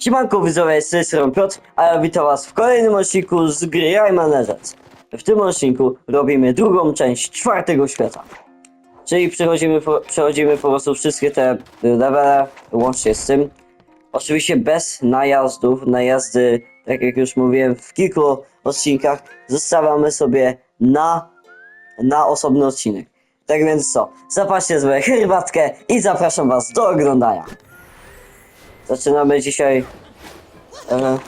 Siemanko widzowie, z tej strony Piotr, a ja witam was w kolejnym odcinku z gry Rayman Legends. W tym odcinku robimy drugą część czwartego świata. Czyli przechodzimy, po- przechodzimy po prostu wszystkie te levele, łącznie z tym. Oczywiście bez najazdów, najazdy, tak jak już mówiłem w kilku odcinkach, zostawiamy sobie na, na osobny odcinek. Tak więc co, zapatrzcie sobie herbatkę i zapraszam was do oglądania. Zaczynamy dzisiaj e,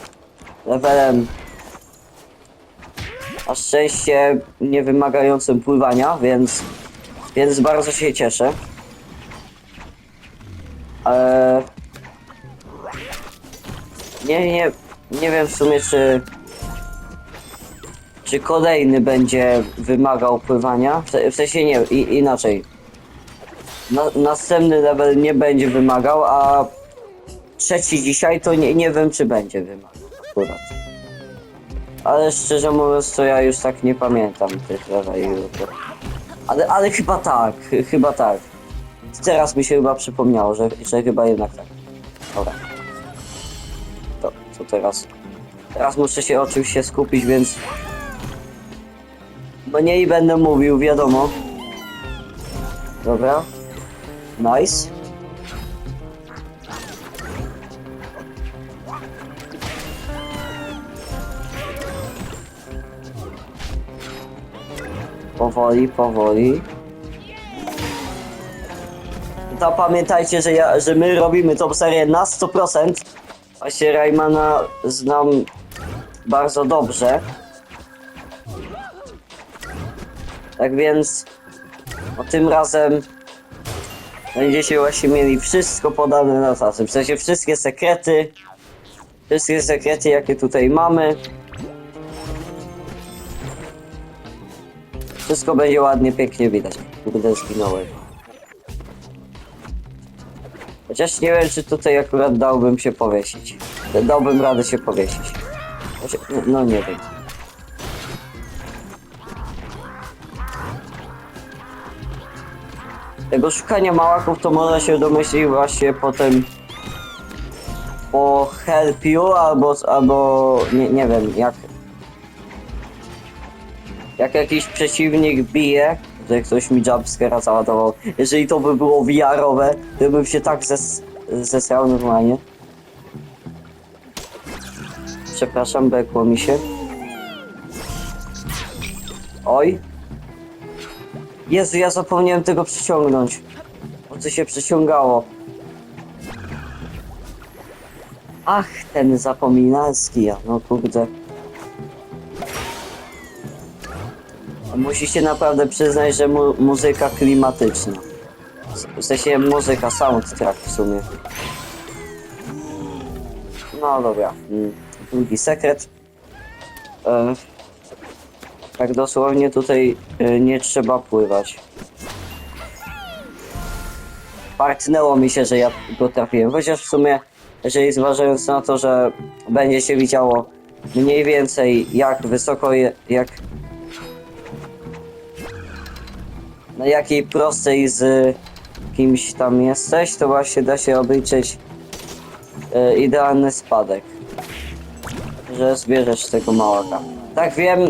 levelem na szczęście nie wymagającym pływania, więc, więc bardzo się cieszę. E, nie, nie, nie wiem w sumie czy czy kolejny będzie wymagał pływania. W se- W sensie nie, inaczej. Na, następny level nie będzie wymagał, a trzeci dzisiaj to nie, nie wiem czy będzie wymagał akurat. Ale szczerze mówiąc to ja już tak nie pamiętam tych leveli. Ale, ale chyba tak, chy- chyba tak. Teraz mi się chyba przypomniało, że, że chyba jednak tak. Dobra. To, to teraz. Teraz muszę się oczywiście skupić, więc Mniej będę mówił, wiadomo. Dobra. Nice. Powoli, powoli. To pamiętajcie, że, ja, że my robimy tą serię na 100%. Właśnie Raymana znam bardzo dobrze. Tak więc no, tym razem będziecie właśnie mieli wszystko podane na tacy. W sensie wszystkie sekrety. Wszystkie sekrety jakie tutaj mamy. Wszystko będzie ładnie, pięknie widać. Kurde zginąłem. Chociaż nie wiem czy tutaj akurat dałbym się powiesić. Dałbym radę się powiesić. Chociaż- No nie wiem. tego szukania małaków to można się domyślić właśnie potem po help you albo, albo nie, nie wiem jak jak jakiś przeciwnik bije że ktoś mi jumpscare'a załadował jeżeli to by było VR-owe to bym się tak zes, zesrał normalnie przepraszam bekło mi się oj Jezu, ja zapomniałem tego przyciągnąć. O co się przyciągało? Ach, ten zapominalski, no kurde. Musicie naprawdę przyznać, że mu muzyka klimatyczna. W sensie muzyka, soundtrack w sumie. No dobra. mm, Drugi sekret. E, tak dosłownie tutaj y, nie trzeba pływać. Partnęło mi się, że ja go trafiłem, chociaż w sumie, jeżeli zważając na to, że będzie się widziało mniej więcej jak wysoko, je, jak na jakiej prostej z kimś tam jesteś, to właśnie da się obliczyć y, idealny spadek że zbierzesz tego małaka. Tak wiem,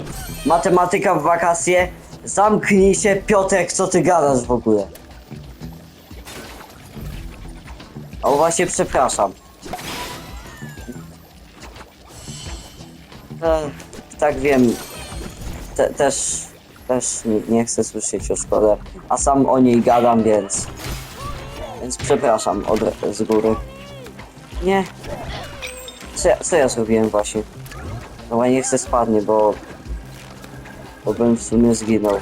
matematyka w wakacje. Zamknij się, Piotrek, co ty gadasz w ogóle? O właśnie, przepraszam. E, tak wiem. Te, też, też nie, nie chcę słyszeć o szkole, a sam o niej gadam, więc... Więc przepraszam od, z góry. Nie, co ja, co ja zrobiłem właśnie? No nie chcę spadnie, bo... Bo bym w sumie zginął.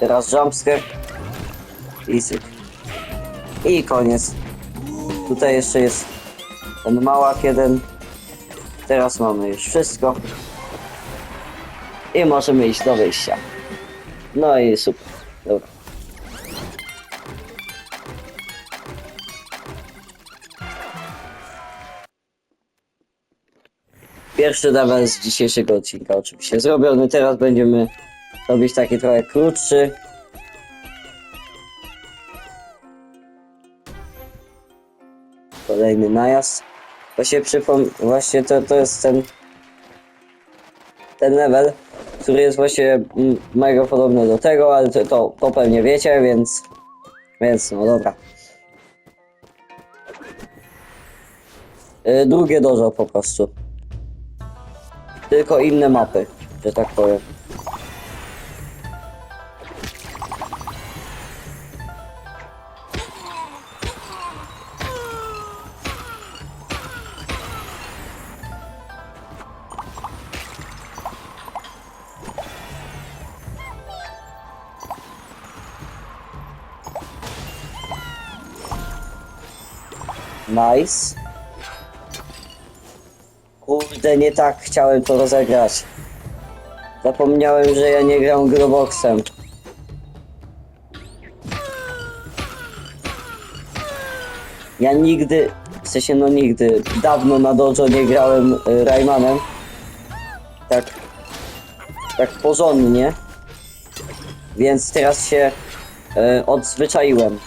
Teraz jumpscare. I. I koniec. Tutaj jeszcze jest ten małak jeden. Teraz mamy już wszystko. I możemy iść do wyjścia. No i super. Dobra. Pierwszy level z dzisiejszego odcinka oczywiście zrobiony. Teraz będziemy robić taki trochę krótszy. Kolejny najazd. Właśnie przypom... Właśnie to, to jest ten... Ten level, który jest właśnie mega podobny do tego, ale to, to, to pewnie wiecie, więc... Więc no dobra. Y, drugie dojo po prostu. Tylko inne mapy, że tak powiem. Kurde, nie tak chciałem to rozegrać. Zapomniałem, że ja nie gram Groboxem. Ja nigdy, w sensie no nigdy, dawno na dojo nie grałem y, Raymanem. Tak, tak porządnie. Więc teraz się y, odzwyczaiłem.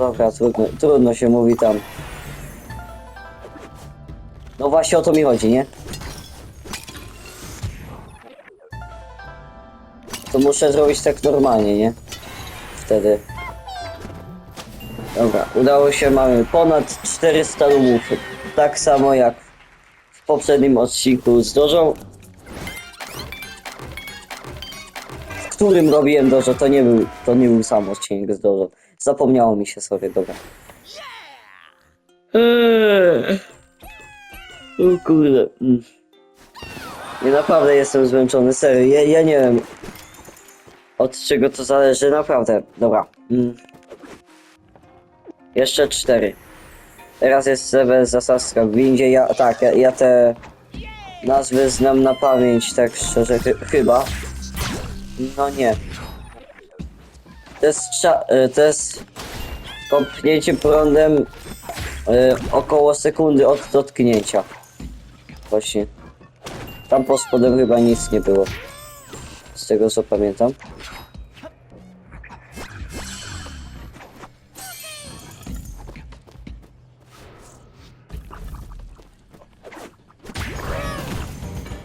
Dobra, trudno, trudno się mówi tam. No właśnie o to mi chodzi, nie? To muszę zrobić tak normalnie, nie? Wtedy. Dobra, udało się, mamy ponad 400 lumów. Tak samo jak w poprzednim odcinku z Dożą. Którym robiłem Dożo, to nie był, to nie był sam odcinek z Dożo. Zapomniało mi się sobie, dobra. Eee. O kurde. Mm. Nie naprawdę jestem zmęczony, serio. Ja, ja nie wiem od czego to zależy, naprawdę. Dobra. Mm. Jeszcze cztery. Teraz jest level zasadzka w windzie. Ja, tak, ja, ja te nazwy znam na pamięć, tak szczerze, chy, chyba. No nie. To jest, y, to jest kopnięcie prądem y, około sekundy od dotknięcia. Właśnie. Tam pod spodem chyba nic nie było. Z tego co pamiętam.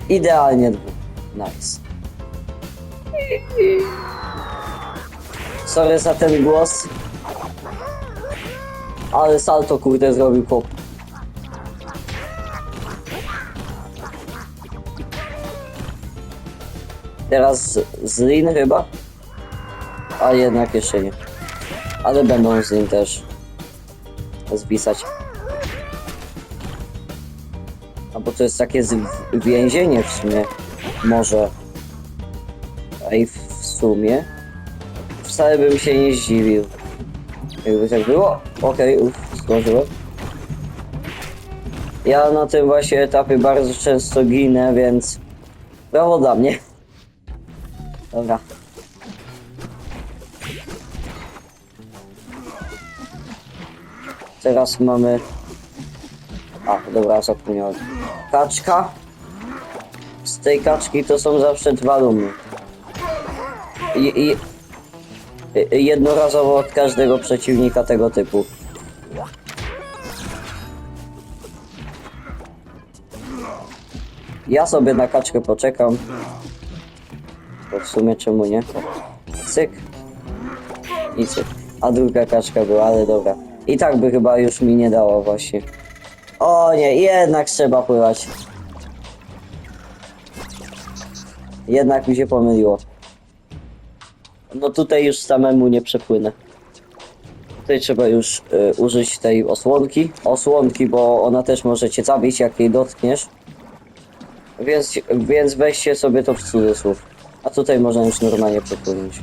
Idealnie dwóch. Nice. Sorry za ten głos. Ale salto kurde zrobił chłop. Teraz z- Lin chyba? A jednak jeszcze nie. Ale będą z Lin też zwisać. A bo to jest takie więzienie w sumie. Może. Ej, w sumie. Wcale bym się nie zdziwił. Jakby tak było? Okej, okay, uff, zdążyłem. Ja na tym właśnie etapie bardzo często ginę, więc brawo dla mnie. Dobra. Teraz mamy... A, dobra, zapomniałem. Kaczka. Z tej kaczki to są zawsze dwa lumy. Jednorazowo od każdego przeciwnika tego typu. Ja sobie na kaczkę poczekam. Bo w sumie czemu nie? Cyk. I cyk. A druga kaczka była, ale dobra. I tak by chyba już mi nie dało właśnie. O nie, jednak trzeba pływać. Jednak mi się pomyliło. No tutaj już samemu nie przepłynę. Tutaj trzeba już y, użyć tej osłonki. Osłonki, bo ona też może cię zabić, jak jej dotkniesz. Więc, więc weźcie sobie to w cudzysłów. A tutaj można już normalnie przepłynąć.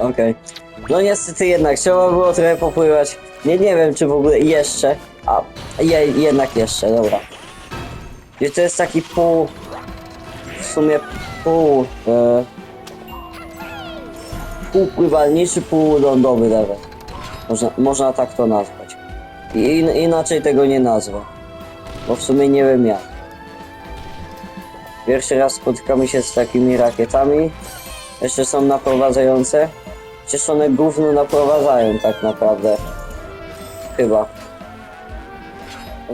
Okej. No niestety jednak trzeba było trochę popływać. Nie, nie wiem czy w ogóle jeszcze. A, je, jednak jeszcze, dobra. I to jest taki pół... W sumie pół... E, pół pływalniczy, pół lądowy level. Można, można tak to nazwać. I, in, inaczej tego nie nazwę. Bo w sumie nie wiem jak. Pierwszy raz spotykamy się z takimi rakietami. Jeszcze są naprowadzające. Przecież one gówno naprowadzają tak naprawdę. Chyba.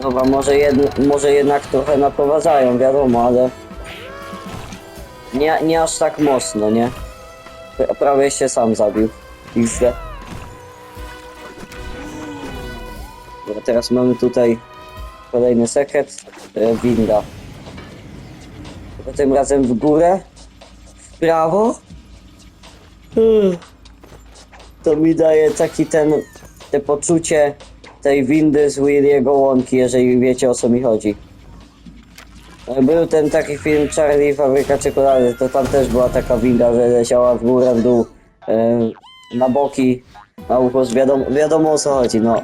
Chyba może, jed, może jednak trochę naprowadzają, wiadomo, ale... Nie, nie aż tak mocno, nie? Pra- Prawie się sam zabił. XD. Dobra, teraz mamy tutaj kolejny sekret. E, winda. Tym razem w górę. W prawo. To mi daje taki ten... te poczucie tej windy z Williego łąki, jeżeli wiecie o co mi chodzi. Był ten taki film Charlie i Fabryka Czekolady, to tam też była taka winda, że leciała w górę, w dół, e, na boki, na ukos, wiadomo, wiadomo o co chodzi, no.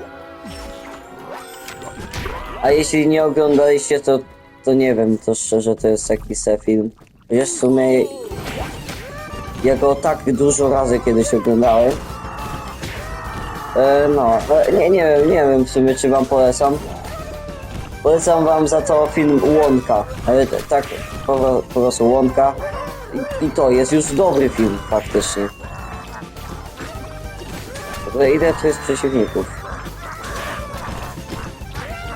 A jeśli nie oglądaliście, to, to nie wiem, to szczerze to jest taki se film. Wiesz, w sumie ja go tak dużo razy kiedyś oglądałem. E, no, e, nie, nie wiem, nie wiem w sumie czy wam polecam. Polecam wam za to film Łąka. T- tak po, po prostu Łąka. I, I to jest już dobry film faktycznie. Ale ile tu jest przeciwników?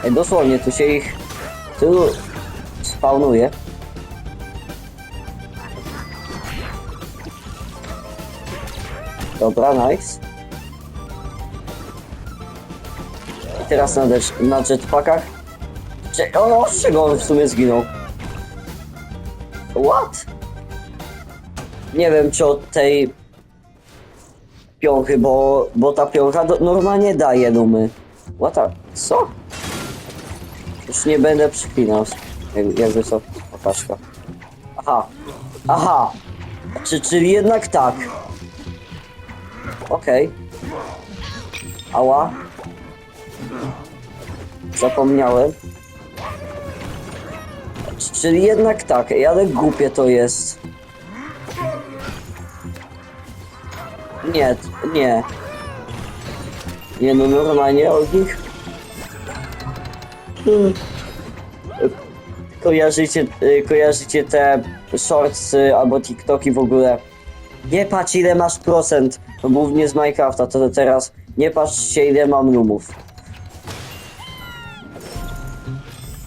Ej, dosłownie, tu się ich tylu spawnuje. Dobra, nice. Teraz na, desz- na jetpackach. Cze- o, z czego on w sumie zginął? What? Nie wiem, czy od tej piąchy, bo, bo ta piącha normalnie daje dumy. What the... Co? Już nie będę przyklinał. Jak, jakby co? Pokażka. Aha. Aha. Czy, czyli jednak tak. Okej. Ała. Zapomniałem. Czyli jednak tak, ale głupie to jest. Nie, nie. Nie no, normalnie od nich. Hmm. Kojarzycie, y, kojarzycie te shortsy albo TikToki w ogóle. Nie patrz ile masz procent, głównie z Minecrafta, to teraz nie patrzcie ile mam lumów.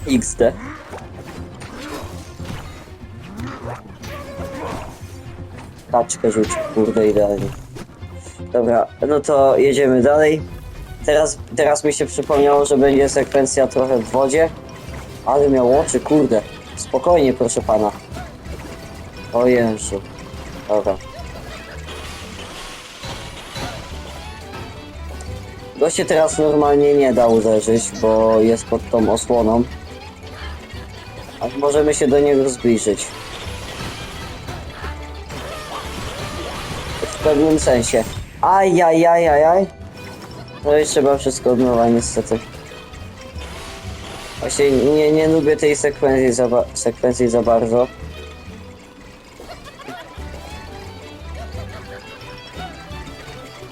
XD. Kaczkę rzuć, kurde idealnie. Dobra, no to jedziemy dalej. Teraz, teraz mi się przypomniało, że będzie sekwencja trochę w wodzie. Ale miał oczy, kurde. Spokojnie, proszę pana. O Jezu. Dobra. Go się teraz normalnie nie da uderzyć, bo jest pod tą osłoną. Ale możemy się do niego zbliżyć. W pewnym sensie. Ajajajajaj. No i trzeba wszystko od nowa niestety. Właśnie nie, nie lubię tej sekwencji za, sekwencji za bardzo.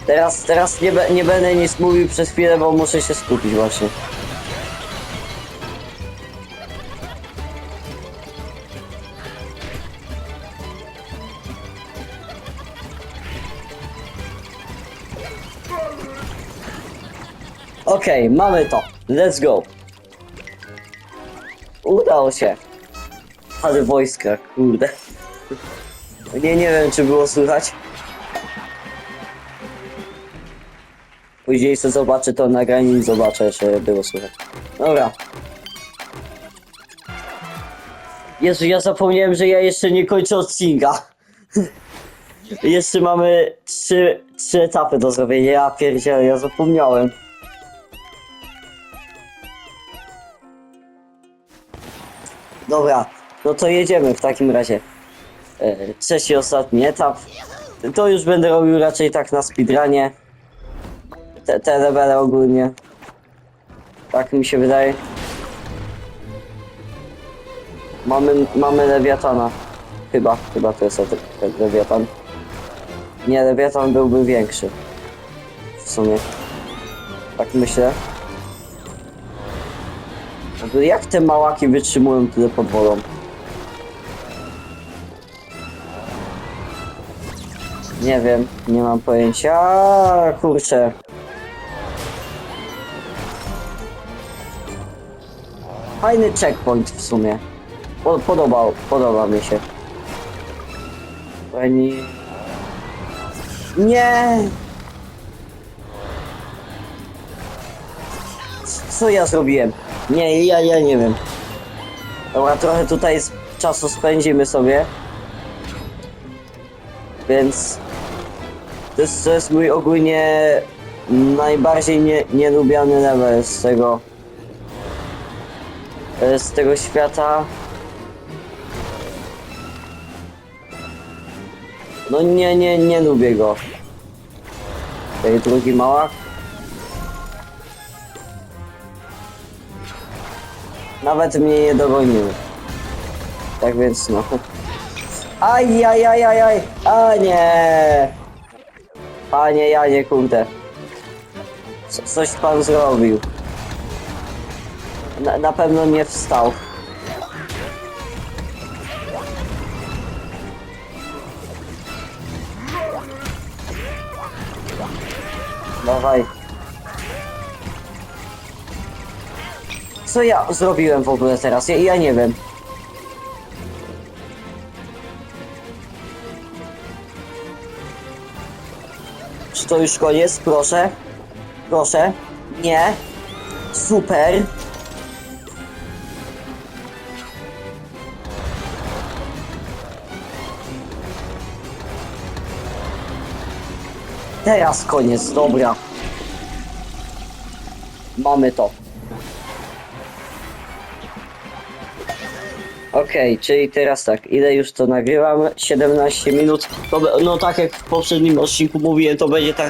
Teraz, teraz nie, be, nie będę nic mówił przez chwilę, bo muszę się skupić właśnie. Okej, mamy to. Let's go. Udało się. Ale wojska, kurde. Nie, nie wiem, czy było słychać. Później sobie zobaczę to nagranie zobaczę, czy było słychać. Dobra. Jezu, ja zapomniałem, że ja jeszcze nie kończę odcinka. jeszcze mamy trzy, trzy etapy do zrobienia. Ja pierdzielę, ja zapomniałem. Dobra, no to jedziemy w takim razie. E, trzeci, ostatni etap. To już będę robił raczej tak na speedrunie. Te, te ogólnie. Tak mi się wydaje. Mamy, mamy lewiatana. Chyba, chyba to jest le- le- lewiatan. Nie, lewiatan byłby większy. W sumie. Tak myślę. Jak te małaki wytrzymują tyle pod wodą? Nie wiem, nie mam pojęcia. Kurczę. Fajny checkpoint w sumie. Po, podobał, podoba mi się. Pani... Nie! Co ja zrobiłem? Nie, ja, ja nie wiem. Dobra, trochę tutaj z czasu spędzimy sobie. Więc... To jest, to jest mój ogólnie najbardziej nie, nielubiany level z tego... e, Z tego świata. No nie, nie, nie lubię go. Tutaj drugi małak. Nawet mnie nie dogonił. Tak więc no. Aj, aj, aj, aj, aj, a nie. Panie Janie, kurde. Co, coś pan zrobił. Na, na pewno nie wstał. Co ja zrobiłem w ogóle teraz? Ja, ja nie wiem. Czy to już koniec? Proszę. Proszę. Nie. Super. Teraz koniec, dobra. Mamy to. Okej, czyli teraz tak, ile już to nagrywam? 17 minut. To, no tak jak w poprzednim odcinku mówiłem, to będzie ta,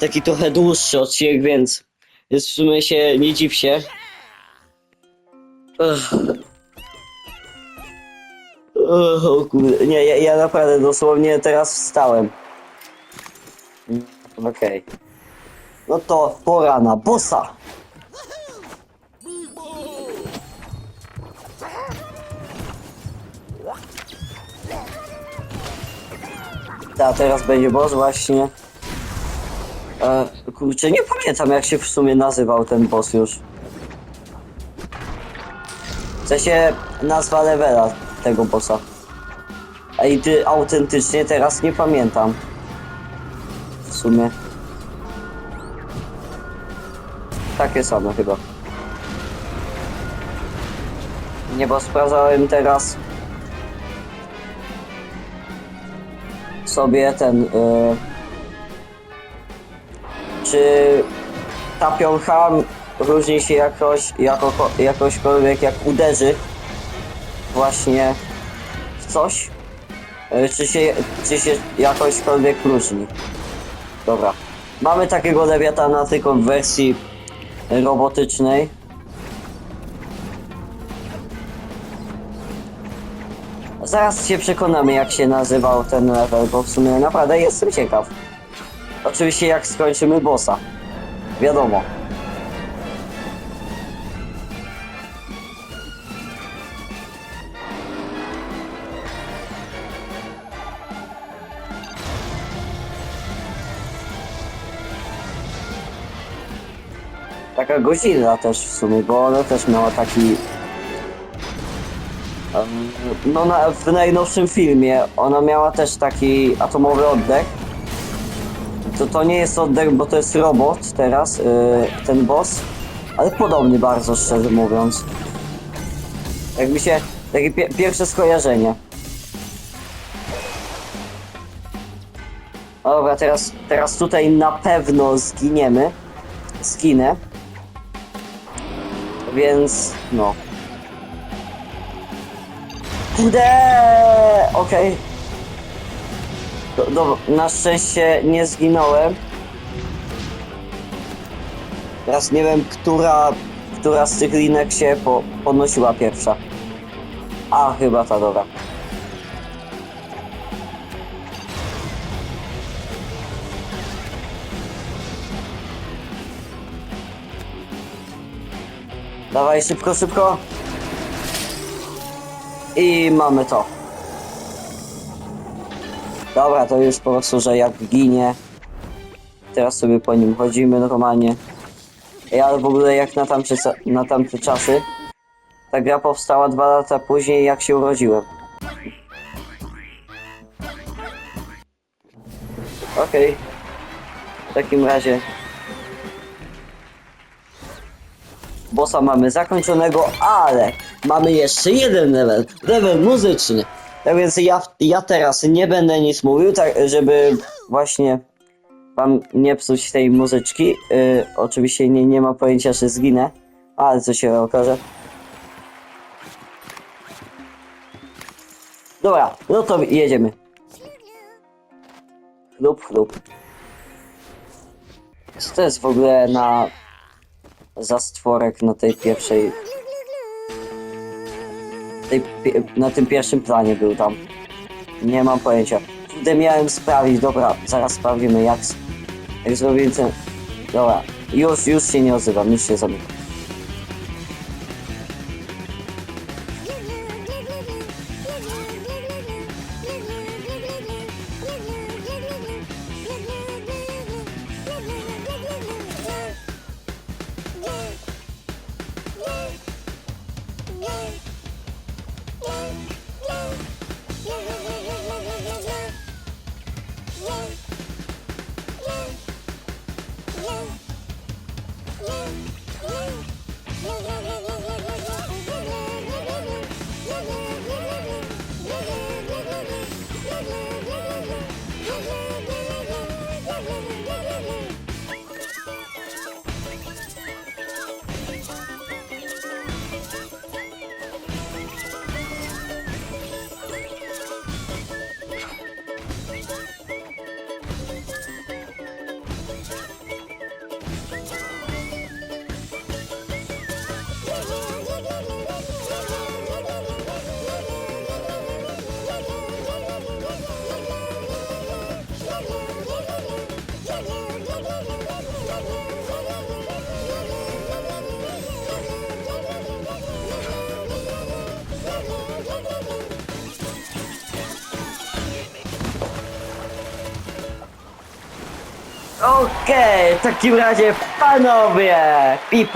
taki trochę dłuższy odcinek, więc, więc w sumie się nie dziw się. Ugh, o kurde, nie, ja, ja naprawdę dosłownie teraz wstałem. Mm, Okej. No to pora na bossa. Ta, teraz będzie boss właśnie. E, kurczę, nie pamiętam jak się w sumie nazywał ten boss już. W sensie nazwa levela tego bossa. Ej, ty autentycznie teraz nie pamiętam. W sumie. Takie same chyba. Nie, bo sprawdzałem teraz sobie ten. y, czy ta piącha różni się jakoś, jako, jakośkolwiek jak uderzy właśnie w coś? Y, czy się, czy się jakośkolwiek różni? Dobra. Mamy takiego lewiatana tylko w wersji robotycznej. Zaraz się przekonamy jak się nazywał ten level, bo w sumie naprawdę jestem ciekaw. Oczywiście jak skończymy bossa. Wiadomo. Taka Godzilla też w sumie, bo ona też miała taki No na, w najnowszym filmie ona miała też taki atomowy oddech. To, to nie jest oddech, bo to jest robot teraz, yy, ten boss, ale podobny bardzo szczerze mówiąc. Jakby się, takie pie, pierwsze skojarzenie. Dobra, teraz, teraz tutaj na pewno zginiemy. Zginę. Więc, no. Kurde! Okej. Do, na szczęście nie zginąłem. Teraz nie wiem, która, która z tych linek się po, podnosiła pierwsza. A, chyba ta dobra. Dawaj, szybko, szybko. I mamy to. Dobra, to już po prostu, że jak ginie. Teraz sobie po nim chodzimy normalnie. Ja w ogóle jak na tamte, na tamte czasy. Ta gra powstała dwa lata później jak się urodziłem. Okej. W takim razie bossa mamy zakończonego, ale mamy jeszcze jeden level, level muzyczny. Tak więc ja, ja teraz nie będę nic mówił, tak żeby właśnie wam nie psuć tej muzyczki. Yy, oczywiście nie, nie ma pojęcia, że zginę, ale co się okaże. Dobra, no to jedziemy. Chlub, chlub. Co to jest w ogóle na zastworek na tej pierwszej. Tej, na tym pierwszym planie był tam. Nie mam pojęcia. Kurde miałem sprawić, dobra, zaraz sprawdzimy jak, jak zrobię ten. Dobra, już, już się nie odzywam, już się zamykam. Okej, w takim razie panowie i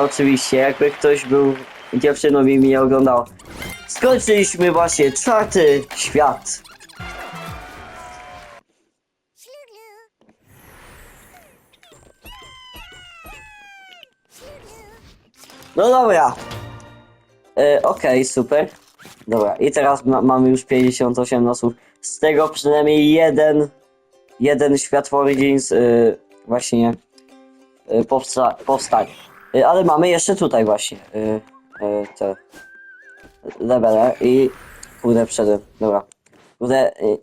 oczywiście, jakby ktoś był dziewczyną i mnie oglądał. Skończyliśmy właśnie czwarty świat. No dobra. E, Okej, super. Dobra, i teraz ma, mamy już 58 nosów. Z tego przynajmniej jeden jeden światłorydzień z y, właśnie y, powsta powstanie. Y, ale mamy jeszcze tutaj właśnie y, y, te levele i kurde wszedłem, dobra. Kurde, y,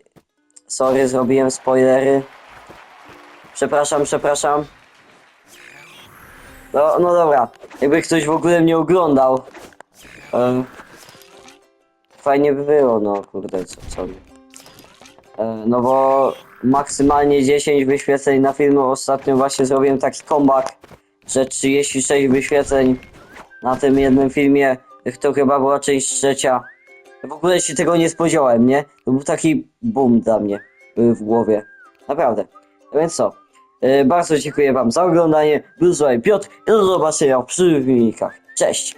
sorry, zrobiłem spoilery. Przepraszam, przepraszam. No, no dobra, jakby ktoś w ogóle mnie oglądał. em, fajnie by było, no kurde, co, co. E, No bo maksymalnie 10 wyświetleń na filmu. Ostatnio właśnie zrobiłem taki comeback, że 36 wyświetleń na tym jednym filmie. To chyba była część trzecia. W ogóle się tego nie spodziewałem, nie? To był taki boom dla mnie y, w głowie. Naprawdę. A więc co? E, Bardzo dziękuję wam za oglądanie. Był z Piotr i do zobaczenia w przyszłych filmikach. Cześć!